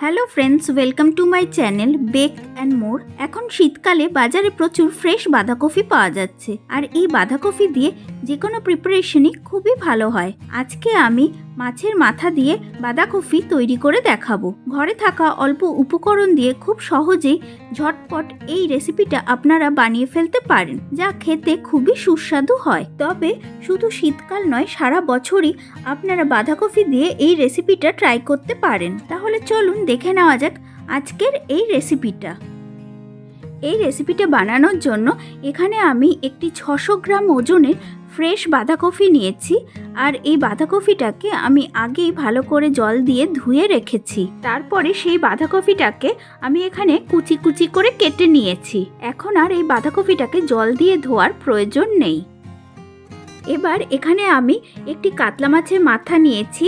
Hello friends, welcome to my channel bake and more. এখন শীতকালে বাজারে প্রচুর ফ্রেশ বাঁধাকপি পাওয়া যাচ্ছে। আর এই বাঁধাকপি দিয়ে যে কোনো প্রিপারেশনই খুবই ভালো হয়। আজকে আমি মাছের মাথা দিয়ে বাঁধাকপি তৈরি করে দেখাবো। ঘরে থাকা অল্প উপকরণ দিয়ে খুব সহজেই ঝটপট এই রেসিপিটা আপনারা বানিয়ে ফেলতে পারেন, যা খেতে খুবই সুস্বাদু হয়। তবে শুধু শীতকাল নয়, সারা বছরই আপনারা বাঁধাকপি দিয়ে এই রেসিপিটা ট্রাই করতে পারেন। তাহলে চলুন দেখে নেওয়া যাক আজকের এই রেসিপিটা এই রেসিপিটা বানানোর জন্য এখানে আমি একটি ছশো গ্রাম ওজনের ফ্রেশ বাঁধাকপি নিয়েছি আর এই বাঁধাকপিটাকে আমি আগেই ভালো করে জল দিয়ে ধুয়ে রেখেছি। তারপরে সেই বাঁধাকপিটাকে আমি এখানে কুচি কুচি করে কেটে নিয়েছি। এখন আর এই বাঁধাকপিটাকে জল দিয়ে ধোয়ার প্রয়োজন নেই। এবার এখানে আমি একটি কাতলা মাছের মাথা নিয়েছি,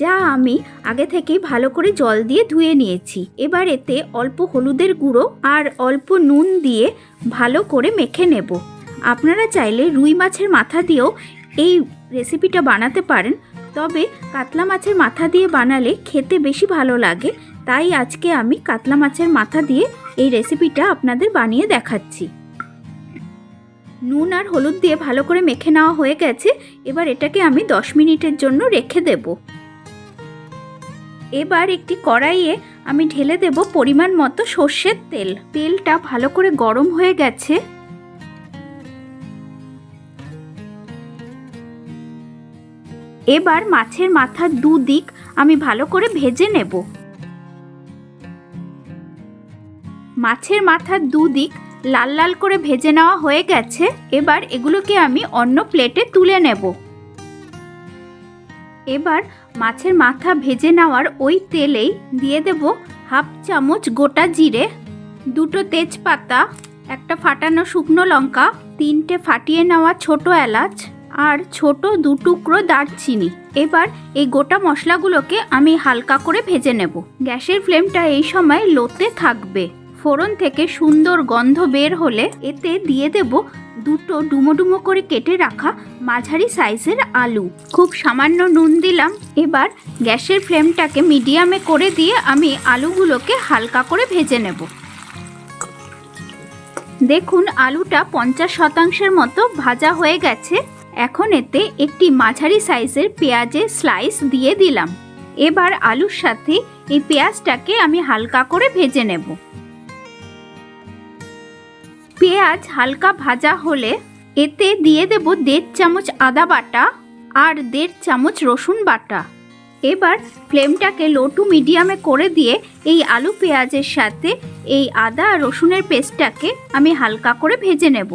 যা আমি আগে থেকেই ভালো করে জল দিয়ে ধুয়ে নিয়েছি। এবার এতে অল্প হলুদের গুঁড়ো আর অল্প নুন দিয়ে ভালো করে মেখে নেব। আপনারা চাইলে রুই মাছের মাথা দিয়েও এই রেসিপিটা বানাতে পারেন। তবে কাতলা মাছের মাথা দিয়ে বানালে খেতে বেশি ভালো লাগে। তাই আজকে আমি কাতলা মাছের মাথা দিয়ে এই রেসিপিটা আপনাদের বানিয়ে দেখাচ্ছি। নুন আর হলুদ দিয়ে ভালো করে মেখে নেওয়া হয়ে গেছে। এবার এটাকে আমি দশ মিনিটের জন্য রেখে দেব। এবার একটি কড়াইয়ে আমি ঢেলে দেব পরিমাণ মতো সর্ষের তেল। তেলটা ভালো করে গরম হয়ে গেছে। এবার মাছের মাথার দুদিক আমি ভালো করে ভেজে নেব। মাছের মাথার দুদিক লাল লাল করে ভেজে নেওয়া হয়ে গেছে, এবার এগুলোকে আমি অন্য প্লেটে তুলে নেব। এবার মাছের মাথা ভেজে নেওয়ার ওই তেলেই দিয়ে দেব হাফ চামচ গোটা জিরে, দুটো তেজপাতা, একটা ফাটানো শুকনো লঙ্কা, তিনটে ফাটিয়ে নেওয়া ছোট এলাচ আর ছোট দু টুকরো দারচিনি। এবার এই গোটা মশলাগুলোকে আমি হালকা করে ভেজে নেব। গ্যাসের ফ্লেমটা এই সময় লোতে থাকবে। ফোড়ন থেকে সুন্দর গন্ধ বের হলে এতে দিয়ে দেব দুটো ডুমো ডুমো করে কেটে রাখা মাঝারি সাইজের আলু। খুব সামান্য নুন দিলাম। এবার গ্যাসের ফ্লেমটাকে মিডিয়ামে করে দিয়ে আমি আলুগুলোকে হালকা করে ভেজে নেব। দেখুন, আলুটা পঞ্চাশ শতাংশের মতো ভাজা হয়ে গেছে। এখন এতে একটি মাঝারি সাইজের পেঁয়াজের স্লাইস দিয়ে দিলাম। এবার আলুর সাথে এই পেঁয়াজটাকে আমি হালকা করে ভেজে নেব। পেঁয়াজ হালকা ভাজা হলে এতে দিয়ে দেব দেড় চামচ আদা বাটা আর দেড় চামচ রসুন বাটা। এবার ফ্লেমটাকে লো টু মিডিয়ামে করে দিয়ে এই আলু পেঁয়াজের সাথে এই আদা রসুনের পেস্টটাকে আমি হালকা করে ভেজে নেব।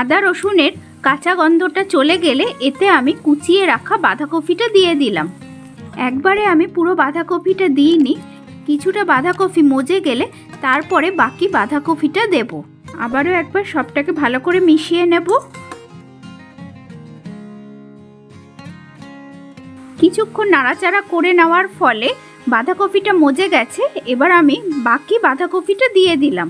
আদা রসুনের কাঁচা গন্ধটা চলে গেলে এতে আমি কুচিয়ে রাখা বাঁধাকপিটা দিয়ে দিলাম। একবারে আমি পুরো বাঁধাকপিটা দিইনি, কিছুটা বাঁধাকপি মজে গেলে তারপরে বাকি বাঁধাকপিটা দেব। আবারও একবার সবটাকে ভালো করে মিশিয়ে নেব। কিছুক্ষণ নাড়াচাড়া করে নেওয়ার ফলে বাঁধাকপিটা মজে গেছে, এবার আমি বাকি বাঁধাকপিটা দিয়ে দিলাম।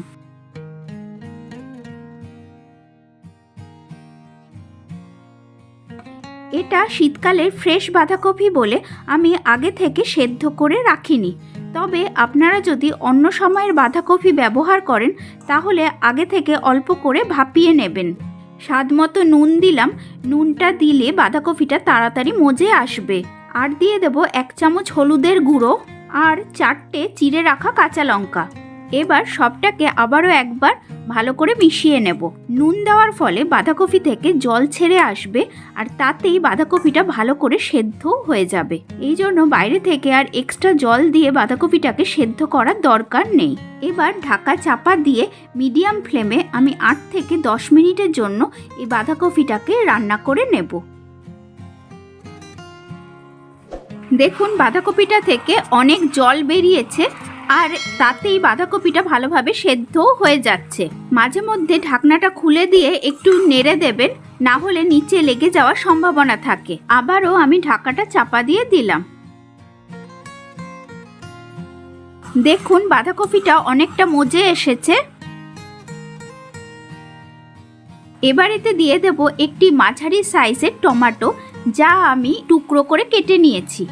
এটা শীতকালের ফ্রেশ বাঁধাকপি বলে আমি আগে থেকে সেদ্ধ করে রাখিনি। তবে আপনারা যদি অন্য সময়ের বাঁধাকপি ব্যবহার করেন, তাহলে আগে থেকে অল্প করে ভাপিয়ে নেবেন। স্বাদ মতো নুন দিলাম, নুনটা দিলে বাঁধাকপিটা তাড়াতাড়ি মজে আসবে। আর দিয়ে দেব এক চামচ হলুদের গুঁড়ো আর চারটে চিড়ে রাখা কাঁচা লঙ্কা। এবার সবটাকে আবারও একবার ভালো করে মিশিয়ে নেব। নুন দেওয়ার ফলে বাঁধাকপি থেকে জল ছেড়ে আসবে আর তাতেই বাঁধাকপিটা ভালো করে সেদ্ধ হয়ে যাবে। এই জন্য বাইরে থেকে আর এক্সট্রা জল দিয়ে বাঁধাকপিটাকে সেদ্ধ করার দরকার নেই। এবার ঢাকা চাপা দিয়ে মিডিয়াম ফ্লেমে আমি আট থেকে দশ মিনিটের জন্য এই বাঁধাকপিটাকে রান্না করে নেব। দেখুন, বাঁধাকপিটা থেকে অনেক জল বেরিয়েছে আর তাতেই বাঁধাকপিটা ভালোভাবে সেদ্ধ হয়ে যাচ্ছে। মাঝে মধ্যে ঢাকনাটা খুলে দিয়ে একটু নেড়ে দেবেন, না হলে নিচে লেগে যাওয়ার সম্ভাবনা থাকে। আবারও আমি ঢাকাটা চাপা দিয়ে দিলাম। দেখুন, বাঁধাকপিটা অনেকটা মজে এসেছে। এবার এতে দিয়ে দেব একটি মাঝারি সাইজের টমেটো, যা আমি টুকরো করে কেটে নিয়েছি।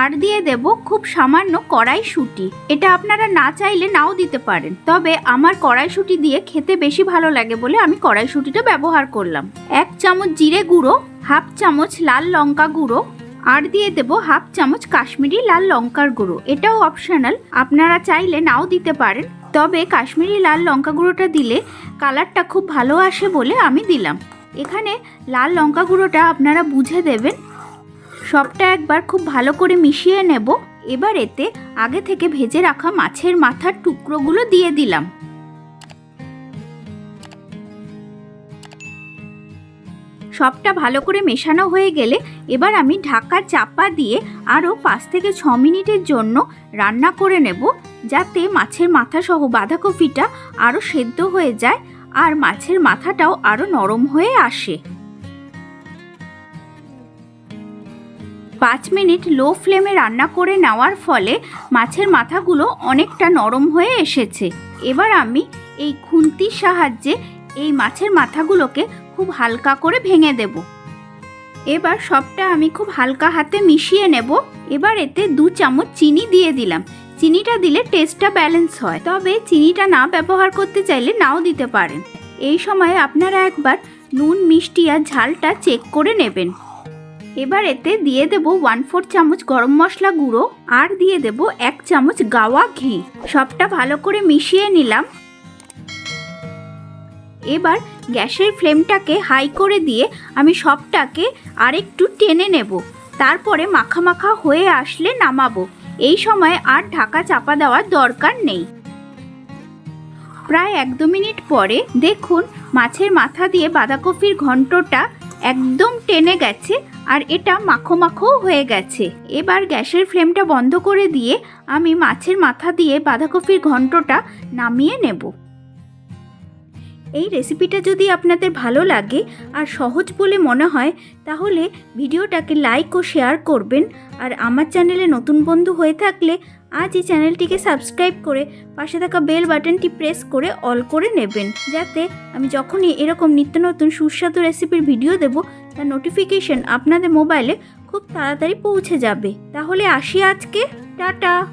আর দিয়ে দেব খুব সামান্য কড়াইশুঁটি। এটা আপনারা না চাইলে নাও দিতে পারেন। তবে আমার কড়াইশুঁটি দিয়ে খেতে বেশি ভালো লাগে বলে আমি কড়াইশুঁটিটা ব্যবহার করলাম। এক চামচ জিরে গুঁড়ো, হাফ চামচ লাল লঙ্কা গুঁড়ো, আর দিয়ে দেব হাফ চামচ কাশ্মীরি লাল লঙ্কার গুঁড়ো। এটাও অপশনাল, আপনারা চাইলে নাও দিতে পারেন। তবে কাশ্মীরি লাল লঙ্কা গুঁড়োটা দিলে কালারটা খুব ভালো আসে বলে আমি দিলাম। এখানে লাল লঙ্কা গুঁড়োটা আপনারা বুঝে দেবেন। সবটা একবার খুব ভালো করে মিশিয়ে নেব। এবার এতে আগে থেকে ভেজে রাখা মাছের মাথার টুকরোগুলো দিয়ে দিলাম। সবটা ভালো করে মেশানো হয়ে গেলে এবার আমি ঢাকা চাপা দিয়ে আরও পাঁচ থেকে ছ মিনিটের জন্য রান্না করে নেব, যাতে মাছের মাথা সহ বাঁধাকপিটা আরও সেদ্ধ হয়ে যায় আর মাছের মাথাটাও আরও নরম হয়ে আসে। পাঁচ মিনিট লো ফ্লেমে রান্না করে নেওয়ার ফলে মাছের মাথাগুলো অনেকটা নরম হয়ে এসেছে। এবার আমি এই খুন্তির সাহায্যে এই মাছের মাথাগুলোকে খুব হালকা করে ভেঙে দেব। এবার সবটা আমি খুব হালকা হাতে মিশিয়ে নেব। এবার এতে দু চামচ চিনি দিয়ে দিলাম। চিনিটা দিলে টেস্টটা ব্যালেন্স হয়। তবে চিনিটা না ব্যবহার করতে চাইলে নাও দিতে পারেন। এই সময় আপনারা একবার নুন, মিষ্টি আর ঝালটা চেক করে নেবেন। এবার এতে দিয়ে দেব ওয়ান ফোর চামচ গরম মশলা গুঁড়ো আর দিয়ে দেব এক চামচ গাওয়া ঘি। সবটা ভালো করে মিশিয়ে নিলাম। এবার গ্যাসের ফ্লেমটাকে হাই করে দিয়ে আমি সবটাকে আরেকটু টেনে নেব। তারপরে মাখা মাখা হয়ে আসলে নামাবো। এই সময় আর ঢাকা চাপা দেওয়ার দরকার নেই। প্রায় এক দু মিনিট পরে দেখুন মাছের মাথা দিয়ে বাঁধাকপির ঘন্টটা একদম টেনে গেছে আর এটা মাখো মাখো হয়ে গেছে। এবার গ্যাসের ফ্লেমটা বন্ধ করে দিয়ে আমি মাছের মাথা দিয়ে বাঁধাকপির ঘন্টটা নামিয়ে নেব। এই রেসিপিটা যদি আপনাদের ভালো লাগে আর সহজ বলে মনে হয়, তাহলে ভিডিওটাকে লাইক ও শেয়ার করবেন। আর আমার চ্যানেলে নতুন বন্ধু হয়ে থাকলে আজ এই চ্যানেলটিকে সাবস্ক্রাইব করে পাশে থাকা বেল বাটনটি প্রেস করে অল করে নেবেন। যাতে আমি যখনই এরকম নিত্য নতুন সুস্বাদু রেসিপির ভিডিও দেব তার নোটিফিকেশন আপনাদের মোবাইলে খুব তাড়াতাড়ি পৌঁছে যাবে। তাহলে আসি আজকে। টাটা।